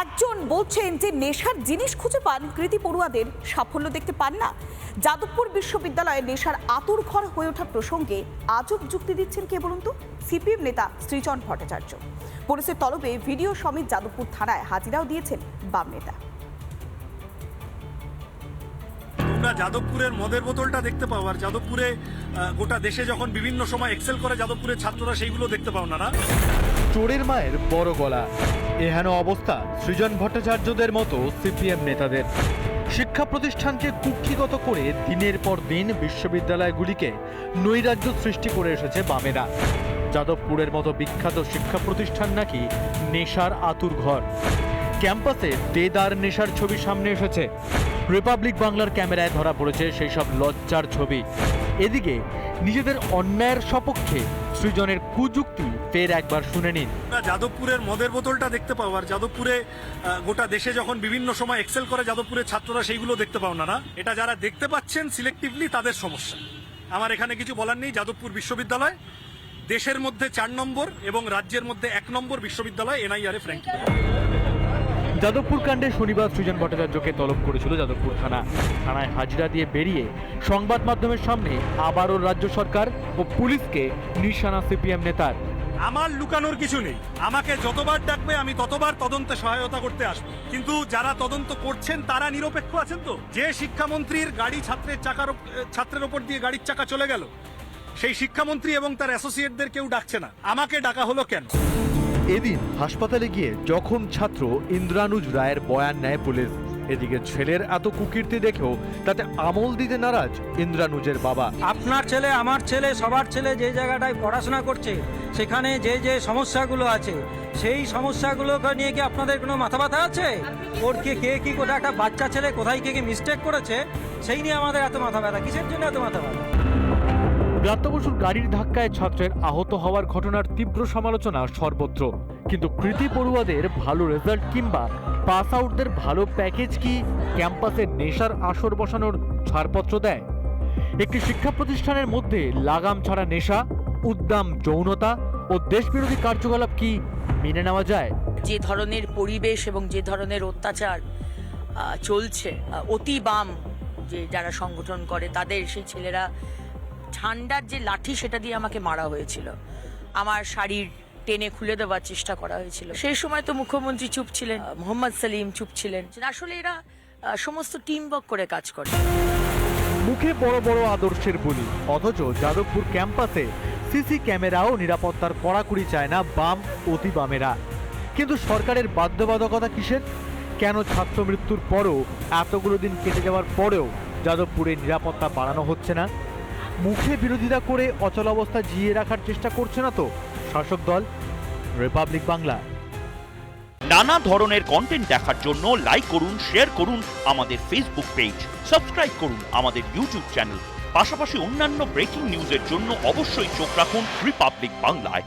একজন বলছেন যে নেশার জিনিস খুঁজে পান কৃতি পড়ুয়াদের, সাফল্য দেখতে পান না। যাদবপুর বিশ্ববিদ্যালয়ে নেশার আতুর ঘর হয়ে ওঠা প্রসঙ্গে আজব যুক্তি দিচ্ছেন কে বলুন তো? সিপিএম নেতা শ্রীচন ভট্টাচার্য। পুলিশের তলবে ভিডিও সমেত যাদবপুর থানায় হাজিরাও দিয়েছেন বাম নেতা। তোমরা যাদবপুরের মদের বোতলটা দেখতে পাও, আর যাদবপুরে গোটা দেশে যখন বিভিন্ন সময় এক্সেল করে যাদবপুরের ছাত্ররা সেইগুলো দেখতে পাও না না চোরের মায়ের বড় গলা। এহেন অবস্থা সৃজন ভট্টাচার্যদের মতো সিপিএম নেতাদের। শিক্ষা প্রতিষ্ঠানকে কুক্ষিগত করে দিনের পর দিন বিশ্ববিদ্যালয়গুলিকে নৈরাজ্য সৃষ্টি করে এসেছে বামেরা। যাদবপুরের মতো বিখ্যাত শিক্ষা প্রতিষ্ঠান নাকি নেশার আতুর ঘর। ক্যাম্পাসে দেদার নেশার ছবি সামনে এসেছে। রিপাবলিক বাংলার ক্যামেরায় ধরা পড়েছে সেই সব লজ্জার ছবি। এদিকে নিজেদের অন্যায়ের সপক্ষে সৃজনের কুযুক্তি ফের একবার শুনে নিন। যাদবপুরের মদের বোতলটা দেখতে পাও আর যাদবপুরে গোটা দেশে যখন বিভিন্ন সময় এক্সেল করে যাদবপুরের ছাত্ররা সেইগুলো দেখতে পাও না না। এটা যারা দেখতে পাচ্ছেন সিলেক্টিভলি তাদের সমস্যা। আমার এখানে কিছু বলার নেই, যাদবপুর বিশ্ববিদ্যালয়, দেশের মধ্যে চার নম্বর এবং রাজ্যের মধ্যে এক নম্বর বিশ্ববিদ্যালয় এনআইআর এ ফ্র্যাঙ্কি যাদবপুর কাণ্ডে শনিবার সৃজন ভট্টাচার্যকে তলব করেছিল যাদবপুর থানা। থানায় হাজিরা দিয়ে বেরিয়ে সংবাদ মাধ্যমের সামনে আবারও রাজ্য সরকার ও পুলিশকে নিশানা সিপিএম নেতার। আমার লুকানোর কিছু নেই। আমাকে যতবার ডাকবে আমি ততবার তদন্তে সহায়তা করতে আসব। কিন্তু যারা তদন্ত করছেন, তারা নিরপেক্ষ আছেন তো? যে শিক্ষামন্ত্রীর গাড়ি ছাত্রের চাকার ছাত্রের ওপর দিয়ে গাড়ির চাকা চলে গেল, সেই শিক্ষামন্ত্রী এবং তার অ্যাসোসিয়েটদের কেউ ডাকছে না। আমাকে ডাকা হলো কেন? এদিন হাসপাতালে গিয়ে যখন ছাত্র ইন্দ্রানুজ রায়ের বয়ান নেয় পুলিশ। এদিকে ছেলের এত কুকীর্তি দেখেও তাতে আমল দিতে নারাজ ইন্দ্রানুজের বাবা। আপনার ছেলে, আমার ছেলে, সবার ছেলে যে জায়গাটায় পড়াশোনা করছে, সেখানে যে যে সমস্যাগুলো আছে, সেই সমস্যাগুলোকে নিয়ে কি আপনাদের কোনো মাথা ব্যথা আছে? ওর কে কে কি, কোথায় একটা বাচ্চা ছেলে, কোথায় কে কি মিস্টেক করেছে, সেই নিয়ে আমাদের এত মাথা ব্যথা। কিসের জন্য এত মাথা ব্যথা? ব্রাত্য বসুর গাড়ির ধাক্কায় ছাত্রের আহত হওয়ার ঘটনার তীব্র সমালোচনা সর্বত্র। কিন্তু কৃতি পড়ুয়াদের ভালো রেজাল্ট কিংবা পাস আউটদের ভালো প্যাকেজ কি ক্যাম্পাসে নেশার আসর বসানোর ছাড়পত্র দেয়? একটি শিক্ষা প্রতিষ্ঠানের মধ্যে লাগাম ছাড়া নেশা, উদ্দাম যৌনতা ও দেশবিরোধী কার্যকলাপ কি মেনে নেওয়া যায়? যে ধরনের পরিবেশ এবং যে ধরনের অত্যাচার চলছে অতি বাম যে যারা সংগঠন করে তাদের, সেই ছেলেরা ঠান্ডার যে লাঠি, সেটা দিয়ে আমাকে মারা হয়েছিল। আমার শাড়ির টেনে খুলে দেওয়ার চেষ্টা করা হয়েছিল। সেই সময় তো মুখ্যমন্ত্রী চুপ ছিলেন মোহাম্মদ সেলিম চুপ ছিলেন। আসলে এরা সমস্ত টিম ওয়ার্ক করে কাজ করে। মুখে বড় বড় আদর্শের বলি, অথচ যাদবপুর ক্যাম্পাসে সিসি ক্যামেরাও নিরাপত্তার কড়াকড়ি চায় না বাম অতি বামেরা কিন্তু সরকারের বাধ্যবাধকতা কিসের? কেন ছাত্র মৃত্যুর পরও এতগুলো দিন কেটে যাওয়ার পরেও যাদবপুরে নিরাপত্তা বাড়ানো হচ্ছে না? মুখে বিরোধিতা করে অচল অবস্থা জিয়ে রাখার চেষ্টা করছে না তো শাসক দল রিপাবলিক বাংলা নানা ধরনের কন্টেন্ট দেখার জন্য লাইক করুন শেয়ার করুন আমাদের ফেসবুক পেজ সাবস্ক্রাইব করুন আমাদের ইউটিউব চ্যানেল পাশাপাশি অন্যান্য ব্রেকিং নিউজের জন্য অবশ্যই চোখ রাখুন রিপাবলিক বাংলায়